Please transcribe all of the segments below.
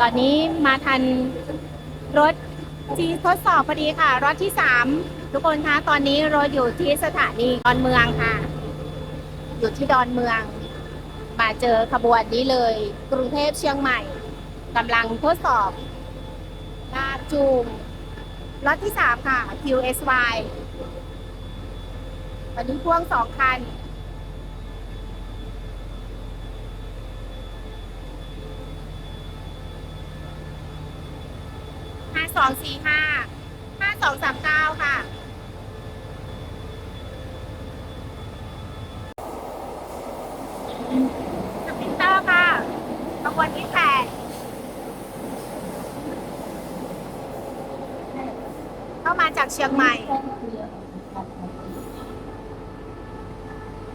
ตอนนี้มาทันรถที่ทดสอบพอดีค่ะ รถที่สามทุกคนคะตอนนี้รถอยู่ที่สถานีดอนเมืองค่ะ อยู่ที่ดอนเมือง มาเจอขบวนนี้เลย กรุงเทพเชียงใหม่กำลังทดสอบลากจูงรถที่สามค่ะ QSY วันนี้พ่วงสองคัน สองสี่ห้าห้าสองสามเก้าค่ะ สปินเตอร์ค่ะขบวนที่แปดเข้ามาจากเชียงใหม่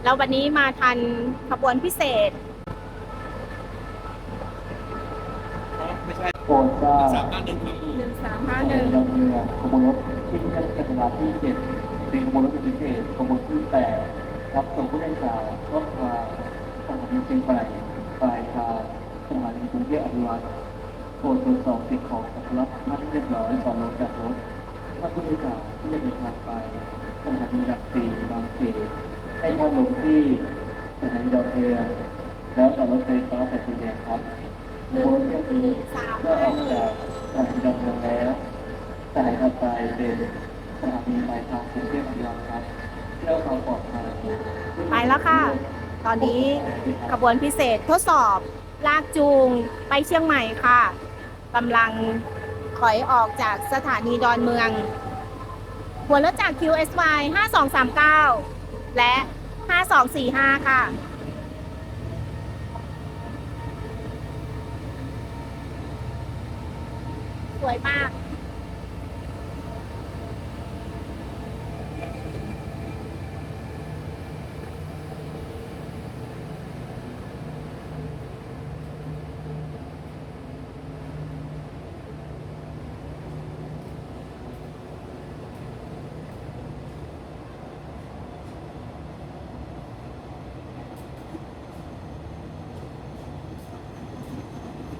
แล้ววันนี้มาทันขบวนพิเศษ ไม่ใช่ โปรดทราบสามห้าหนึ่งครับหนึ่งสามห้าหนึ่งดอนเมือขบวนรถที่แยกจักรวาที่เจ็ดเป็นขบวนรถพิเศษขบวนที่แปดรับส่งผู้โดยสารรถมาสถานีเชียงใหม่ปลายทางสถานีกรุงเทพอภิวัตรโปรดตรวจสอบสิ่งของสัมภาระให้เรียบร้อยก่อนลงจากรถถ้าผู้โดยสารที่จะเดินทางไปสถานีหลักสี่บางเขนให้เข้าลงที่สถานีดอนเมืองแล้วต่อรถไฟฟ้าสายสีแดงครับ ขบวนรถนี้สามเมื่ออห้าอกหนึ่งจากสถานีดอนเมืองแล้วสถานีถัดไปเป็นสถานีปลายทางกรุงเทพอภิวัตรครับเพื่อความปลอดภัยไปแล้วค่ะ ตอนนี้ขบวนพิเศษทดสอบ ลากจูงไปเชียงใหม่ค่ะกำลังถอยออกจากสถานีดอนเมือง หัวรถจาก QSY 5239 และ 5245 ค่ะ สวยมาก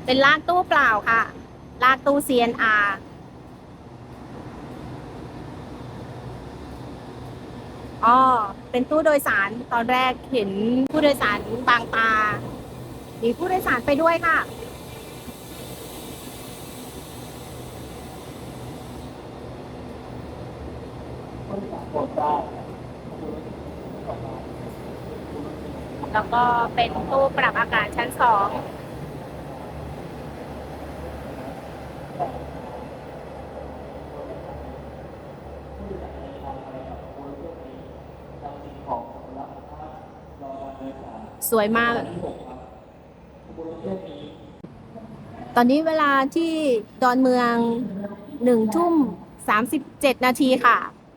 เป็นลากตู้เปล่าค่ะ ลากตู้ CNR อ๋อ เป็นตู้โดยสารตอนแรกเห็นผู้โดยสารบางตา มีผู้โดยสารไปด้วยค่ะ แล้วก็เป็นตู้ปรับอากาศชั้นสอง สวยมาก ตอนนี้เวลาที่ดอนเมืองหนึ่งทุ่มสามสิบเจ็ดนาทีค่ะ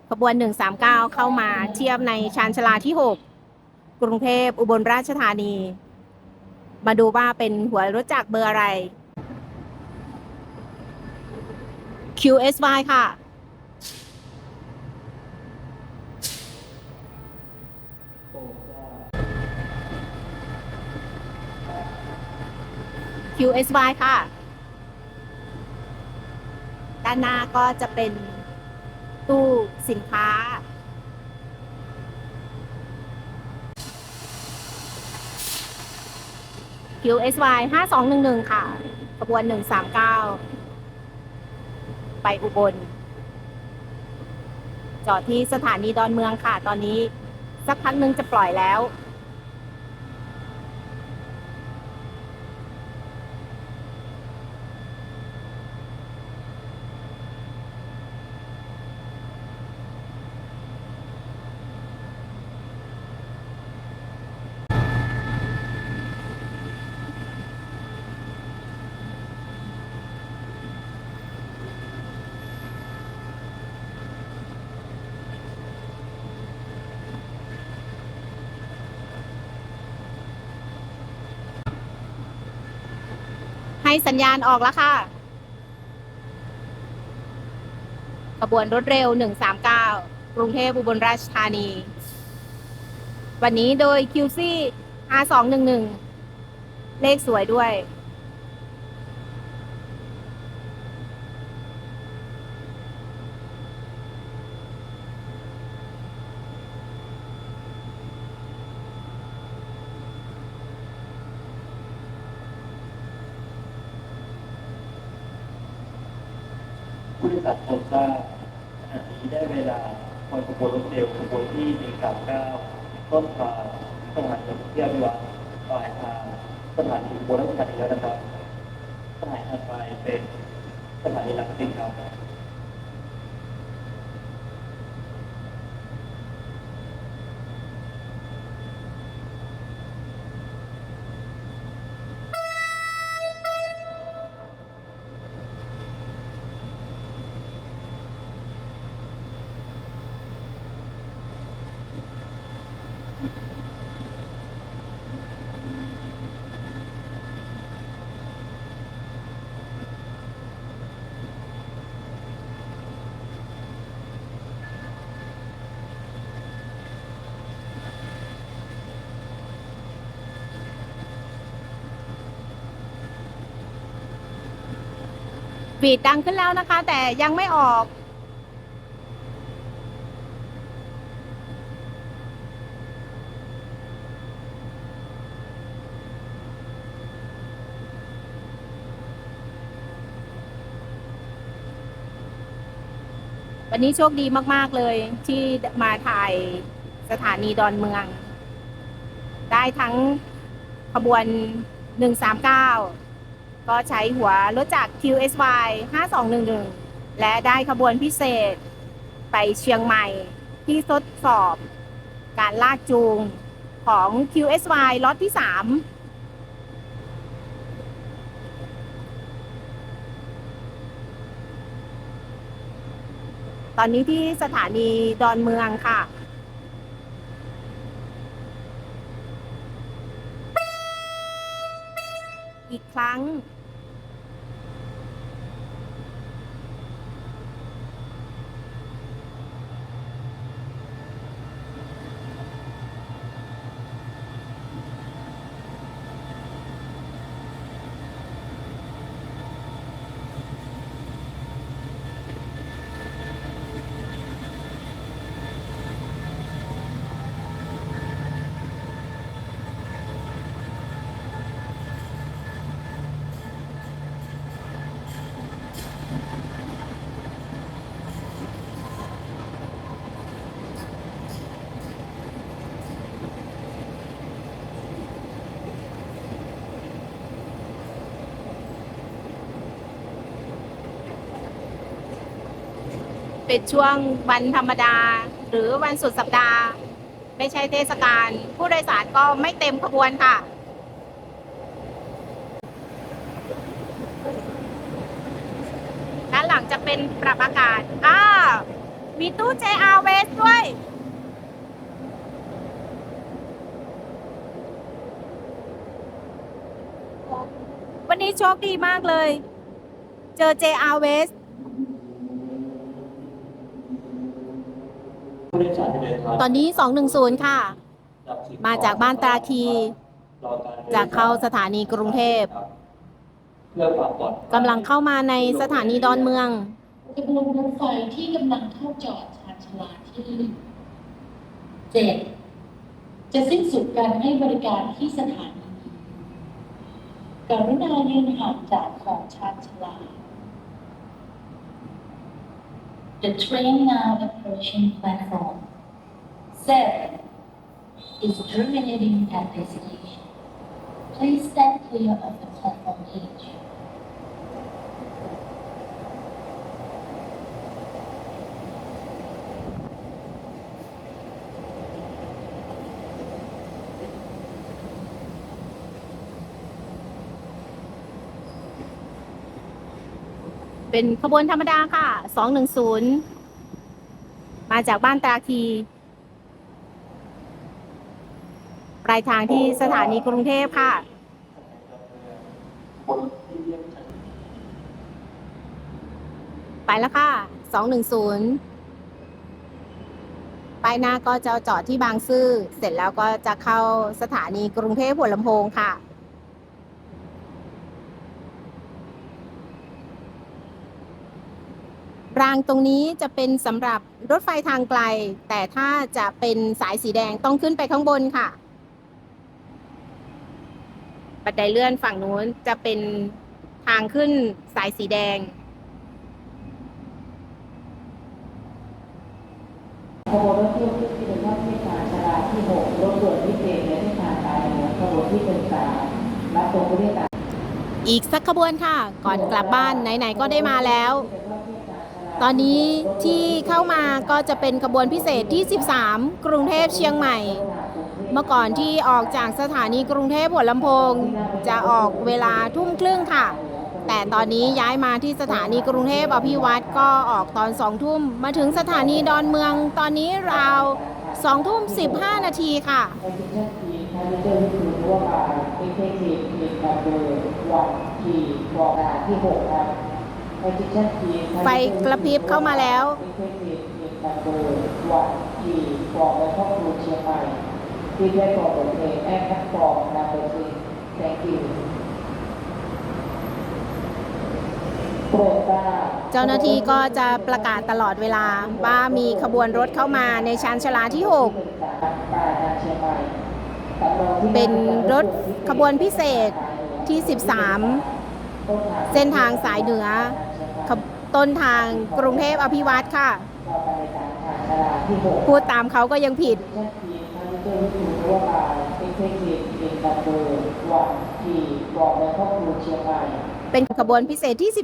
ขบวนหนึ่งสามเก้าเข้ามาเทียบในชานชาลาที่หกกรุงเทพอุบลราชธานี มาดูว่าเป็นหัวรถจักรเบอร์อะไร QSY ค่ะ QSY ค่ะ ด้านหน้าก็จะเป็นตู้สินค้า QSY 5211 ค่ะ ขบวน 139 ไปอุบล จอดที่สถานีดอนเมืองค่ะ ตอนนี้สักพักหนึ่งจะปล่อยแล้ว สัญญาณออกแล้วค่ะ ขบวนรถเร็ว 139 กรุงเทพอุบลราชธานี วันนี้โดย QC R211 เลขสวยด้วย ผู้โดยสารโปรดทราบขณะนี้ได้เวลาคอยขบวนรถเร็วขบวนที่ 139 ต้นทางสถานีเที่ยววิวัฒน์ปลายทางสถานีอุบลราชธานีแล้วนะครับสถานีถัดไปเป็นสถานีหลักสิตครับ บีดดังขึ้นแล้วนะคะ แต่ยังไม่ออก วันนี้โชคดีมากๆเลยที่มาถ่ายสถานีดอนเมือง ได้ทั้งขบวน 139 ก็ใช้หัวรถจาก QSY 5211 และได้ขบวนพิเศษไปเชียงใหม่ที่ทดสอบการลากจูงของ QSY ล็อตที่ 3ตอนนี้ที่สถานีดอนเมืองค่ะ อีกครั้ง เป็นช่วงวันธรรมดา หรือวันสุดสัปดาห์ ไม่ใช่เทศกาลผู้โดยสารก็ไม่เต็มขบวนค่ะด้านหลังจะเป็นปรับอากาศอ้ามีตู้ JR West ด้วยวันนี้โชคดีมากเลย เจอ JR West ผู้โดยสารที่เดินทาง ตอนนี้ 210 ค่ะ มาจากบ้านตราคีจะเข้าสถานีกรุงเทพเพื่อความปลอดภัยกำลังเข้ามาในสถานีดอนเมืองขบวนรถไฟที่กำลังเข้าจอดชานชาลาที่เจ็ดจะสิ้นสุดการให้บริการที่สถานีนี้กรุณายืนห่างจากของชานชาลา The train now approaching platform seven is terminating at this station. Please stand clear of the platform edge. เป็นขบวนธรรมดาค่ะ210มาจากบ้านตาคี ปลายทางที่สถานีกรุงเทพค่ะบนที่เรียกทางไปแล้วค่ะ210ป้ายหน้าก็จะจอดที่บางซื่อ เสร็จแล้วก็จะเข้าสถานีกรุงเทพหัวลำโพงค่ะ รางตรงนี้จะเป็นสำหรับรถไฟทางไกล แต่ถ้าจะเป็นสายสีแดงต้องขึ้นไปข้างบนค่ะ บันไดเลื่อนฝั่งนู้นจะเป็นทางขึ้นสายสีแดงขบวนรถเที่ยวที่เป็นรถที่ผ่าราที่หกรถด่วนพิเศษและที่ผ่านตาเหนือขบวนที่เป็นสามและตรงผู้โดอีกสักขบวนค่ะ ก่อนกลับบ้านไหนๆก็ได้มาแล้ว ตอนนี้ที่เข้ามาก็จะเป็นขบวนพิเศษที่ 13 กรุงเทพเชียงใหม่ เมื่อก่อนที่ออกจากสถานีกรุงเทพหัวลำโพง จะออกเวลาทุ่มครึ่งค่ะ แต่ตอนนี้ย้ายมาที่สถานีกรุงเทพอภิวัตรก็ออกตอนสองทุ่ม มาถึงสถานีดอนเมือง ตอนนี้ราวสองทุ่ม15นาทีค่ะในชุดเช่นทีมทางเจ้าหน้าที่ทั่วไปเอ็กเซทีฟเอ็กซ์การเบอร์วันทีบอกดาที่หกครับ ไฟกระพริบเข้ามาแล้วเอ็กเซทีฟเอ็กซ์การเบอร์วันทีบอกและครอบครัวเชียงใหม่ที่ได้บอกบทเพลงแอปนักบอกนาเบอร์ซิง thank you เจ้าหน้าที่ก็จะประกาศตลอดเวลาว่ามีขบวนรถเข้ามาในชานชลาที่ 6 เป็นรถขบวนพิเศษที่ 13 เส้นทางสายเหนือ ต้นทางกรุงเทพอภิวัตรค่ะ พูดตามเขาก็ยังผิด เป็นขบวนพิเศษที่ 13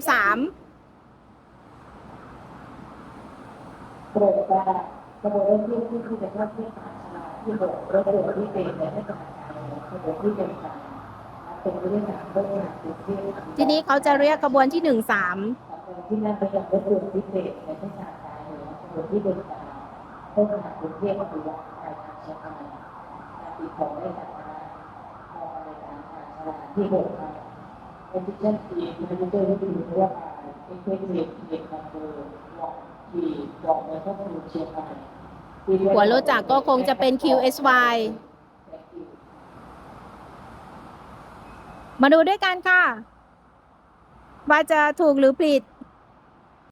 โปรดทราบขบวนรถที่ที่ที่จะเข้าที่สามชลาที่หกรถด่วนที่เป็นในเส้นทางสายเหนือขบวนที่เป็นสามเป็นผู้โดยสารต้นทางกรุงเทพทีนี้เขาจะเรียกขบวนที่13สำหรับ ที่นั่งไปกับรถด่วนพิเศษในเส้นทางสายเหนือขบวนที่เป็นสามต้นางกรุงเทพปริวัติปลายทางเชียงใหม่นาทีของได้สัมภาระมองในทางชาชลาที่หกครับเป็นที่เช่นทีมในยุทธวิธีทั่วไปเอ็กเซทีฟเอ็กซ์นัมเบอร์วันที่บอกในครอบครัวเชียงใหม่หัวรถจักก็คงจะเป็น QSY มาดูด้วยกันค่ะ ว่าจะถูกหรือผิด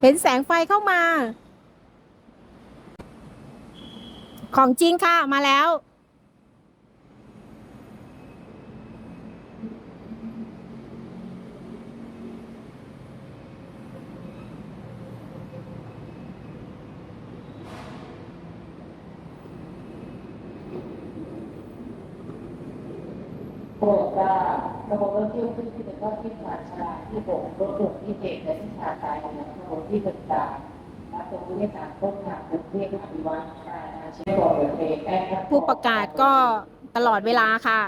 เห็นแสงไฟเข้ามา ของจริงค่ะ มาแล้วโปรดทรา บระบบรถเที่ยวขึ้นที่เป็นรอที่สามชลาที่หกรถด่วนที่เจ็ดและที่สามสายเหนือขบวนที่เป็นสามรับส่งผู้โดยสารต้นทางกรุงเทพอภิวัตรปลายทางเชียงใหม่บอกเลยแอร์ครับผู้ประกาศก็ตลอดเวลาค่ะ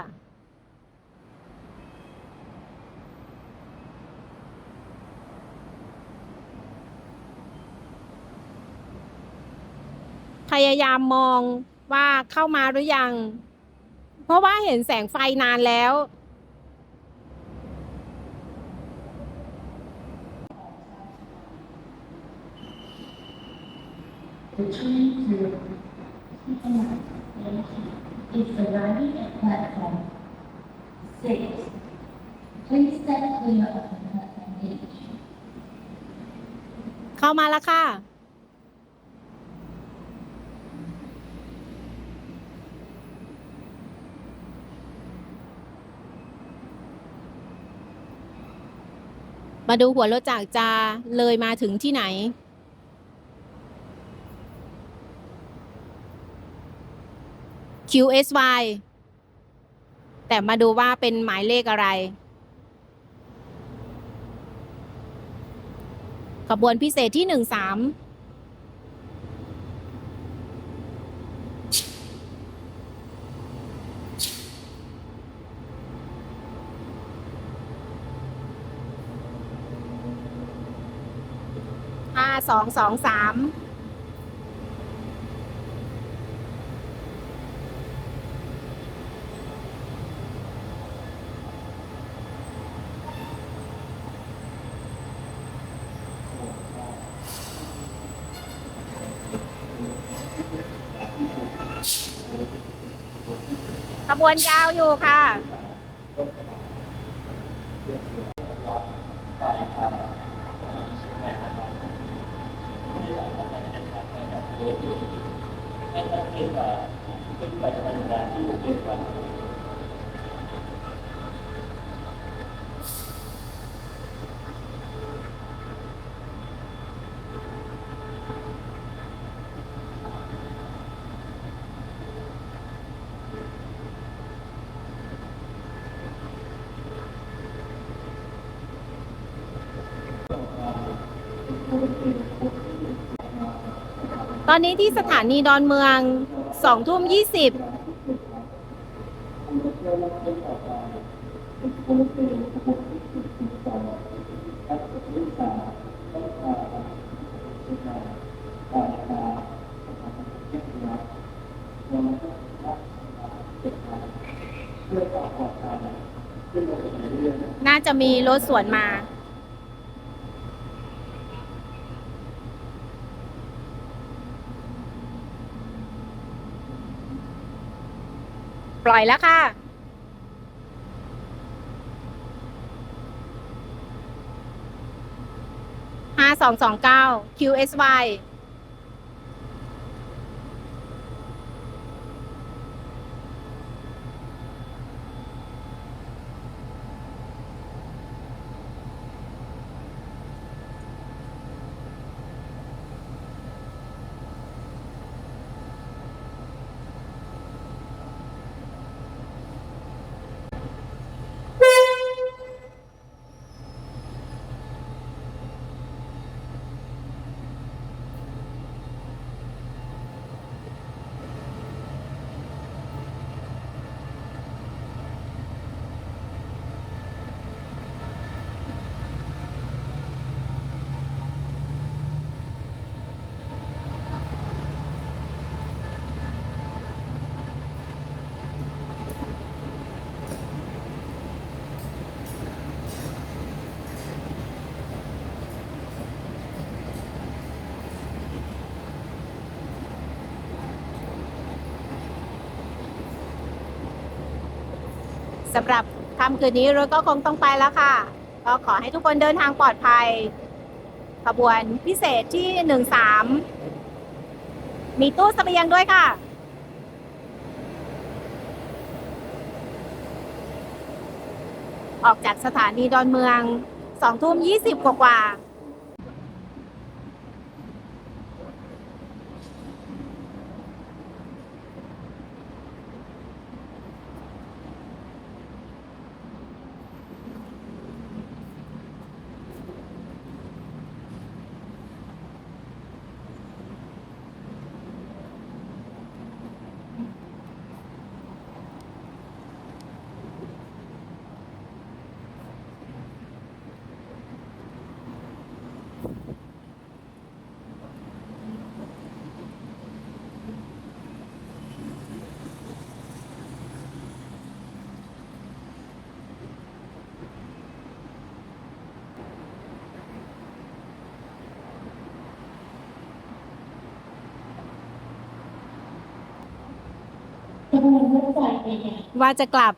พยายามมองว่าเข้ามาหรือยัง เพราะว่าเห็นแสงไฟนานแล้ว The train to Switzerland is arriving at platform six. Please stand clear of the platform edge. เข้ามาแล้วค่ะ มาดูหัวรถจักจะเลยมาถึงที่ไหน QSY แต่มาดูว่าเป็นหมายเลขอะไร ขบวนพิเศษที่หนึ่งสามห้าสองสองสาม วนยาวอยู่ค่ะ อนนี้ที่สถานีดอนเมืองสองทุ่มยี่สิบน่าจะมีรถสวนมา ปล่อยแล้วค่ะห้าสองสองเก้า QSY สำหรับค่ำคืนนี้รถก็คงต้องไปแล้วค่ะ ก็ขอให้ทุกคนเดินทางปลอดภัย ขบวนพิเศษที่หนึ่งสามมีตู้เสบียงด้วยค่ะออกจากสถานีดอนเมืองสองทุ่มยี่สิบกว่าๆ บวนรถไฟไปยังว่าจะกลับ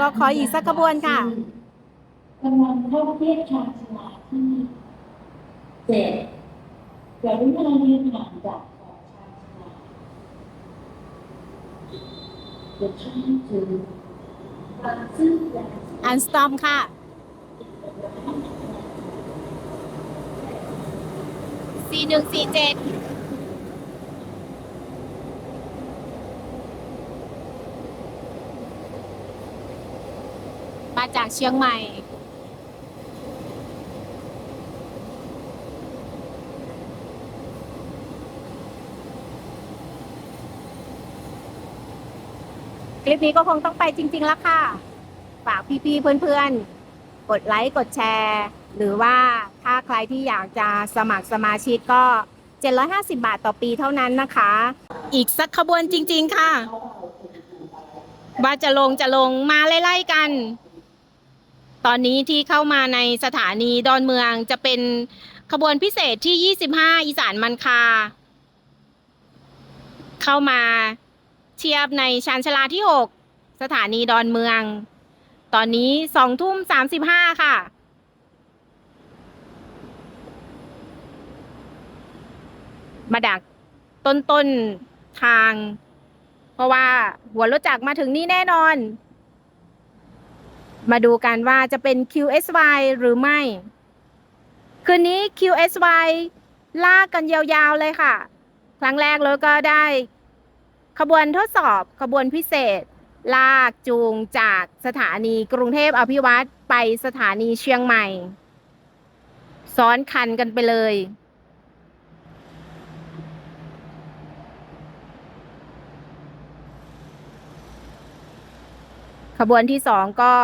ก็ขออีกสักขบวนค่ะกำลังเข้าเทียบชานชลาที่เจ็ดกรุณายืนห่างจากขอบชานชลา The train to บางซื่อและอันสตอมค่ะสี่หนึ่งสี่เจ็ด จากเชียงใหม่ คลิปนี้ก็คงต้องไปจริง ๆ แล้วค่ะ ฝากพี่ๆเพื่อนๆ กดไลค์กดแชร์ หรือว่าถ้าใครที่อยากจะสมัครสมาชิกก็ 750 บาทต่อปีเท่านั้นนะคะ อีกสักขบวนจริง ๆ ค่ะว่าจะลงจะลงมาไล่ๆกัน ตอนนี้ที่เข้ามาในสถานีดอนเมืองจะเป็นขบวนพิเศษที่ 25 อีสานมันคา เข้ามาเทียบในชานชลาที่ 6 สถานีดอนเมือง ตอนนี้สองทุ่มสามสิบห้าค่ะมาดักต้นต้นทาง เพราะว่าหัวรถจักรมาถึงนี่แน่นอน มาดูกันว่าจะเป็น QSY หรือไม่ คืนนี้ QSY ลากกันยาวๆเลยค่ะ ครั้งแรกรถก็ได้ ขบวนทดสอบขบวนพิเศษ ลากจูงจากสถานีกรุงเทพอภิวัตรไปสถานีเชียงใหม่ ซ้อนคันกันไปเลยขบวนที่สองก็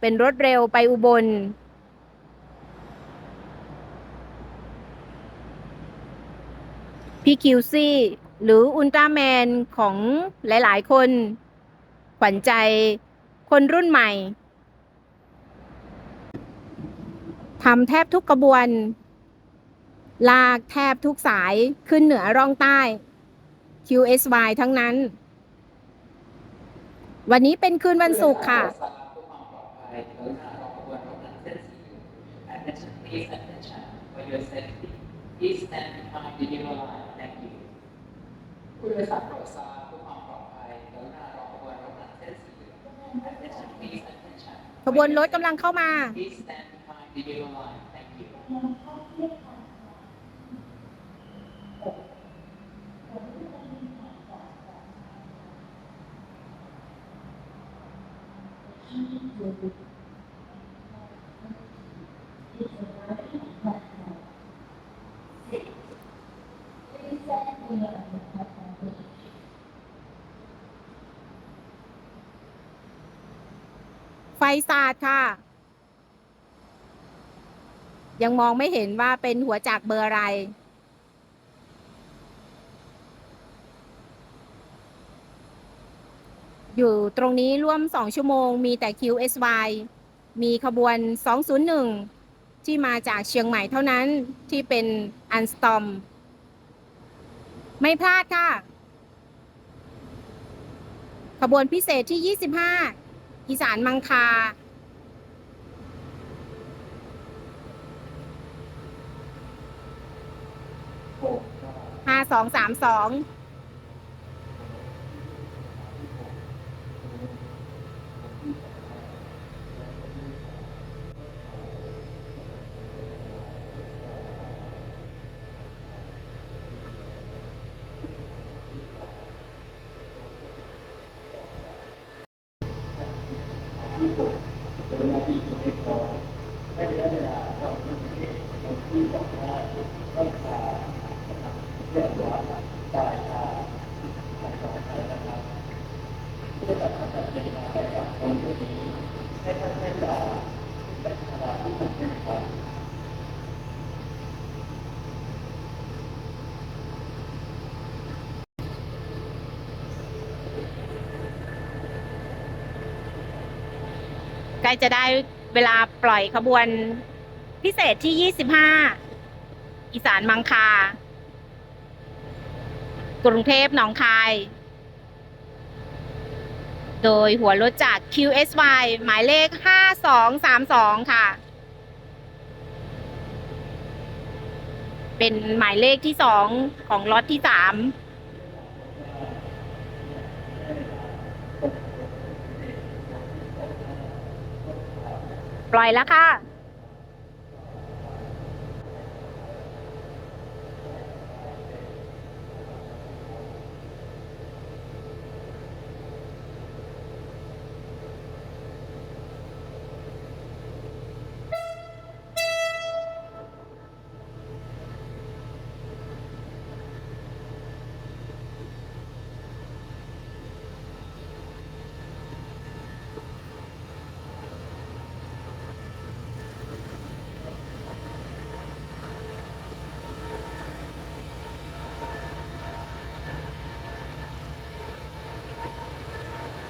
เป็นรถเร็วไปอุบล พี่คิวซี่ หรืออุลตร้าแมนของหลาย ๆ คน ขวัญใจคนรุ่นใหม่ทำแทบทุกกระบวน ลากแทบทุกสายขึ้นเหนือร่องใต้ QSY ทั้งนั้น วันนี้เป็นคืนวันศุกร์ค่ะ Attention, please, attention. For your safety, please stand behind the yellow line. Thank you. ผู้โดยสารโปรดทราบเพื่อความปลอดภัยกรุณารอขบวนรถนั้นเส้นสีเหลือง Attention, please, attention. ขบวนรถกำลังเข้ามา Please stand behind the yellow line. Thank you. ไฟสาดค่ะ ยังมองไม่เห็นว่าเป็นหัวจักเบอร์อะไร อยู่ตรงนี้ร่วม 2 ชั่วโมง มีแต่ QSY มีขบวน 201 ที่มาจากเชียงใหม่เท่านั้นที่เป็นอันสตอม ไม่พลาดค่ะ ขบวนพิเศษที่ 25 อีสานมังคา ห้าสองสามสอง ใกล้จะได้เวลาปล่อยขบวนพิเศษที่ 25 อีสานมังคา กรุงเทพหนองคาย โดยหัวรถจาก QSY หมายเลข 5232 ค่ะ เป็นหมายเลขที่ 2 ของรถที่ 3ปล่อยแล้วค่ะ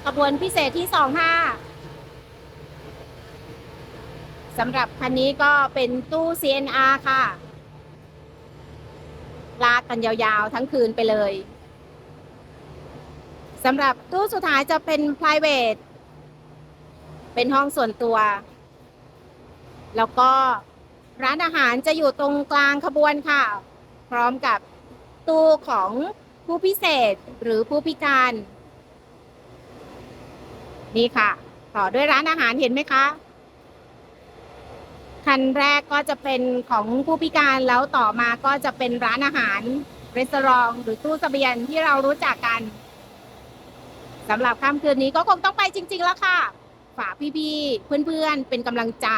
ข บวนพิเศษที่สองห้าสำหรับคันนี้ก็เป็นตู้ CNR ค่ะ ลากกันยาวๆทั้งคืนไปเลยสำหรับตู้สุดท้ายจะเป็น private เป็นห้องส่วนตัว แล้วก็ร้านอาหารจะอยู่ตรงกลางขบวนค่ะ พร้อมกับตู้ของผู้พิเศษหรือผู้พิการ นี่ค่ะ ต่อด้วยร้านอาหารเห็นไหมคะ คันแรกก็จะเป็นของผู้พิการแล้วต่อมาก็จะเป็นร้านอาหารรีสอร์ทหรือตู้เสบียงที่เรารู้จักกันสำหรับค่ำคืนนี้ก็คงต้องไปจริง ๆ แล้วค่ะ ฝากพี่ๆเพื่อนๆ เป็นกำลังใจ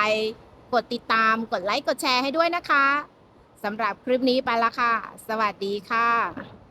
กดติดตามกดไลค์กดแชร์ให้ด้วยนะคะสำหรับคลิปนี้ไปละค่ะ สวัสดีค่ะ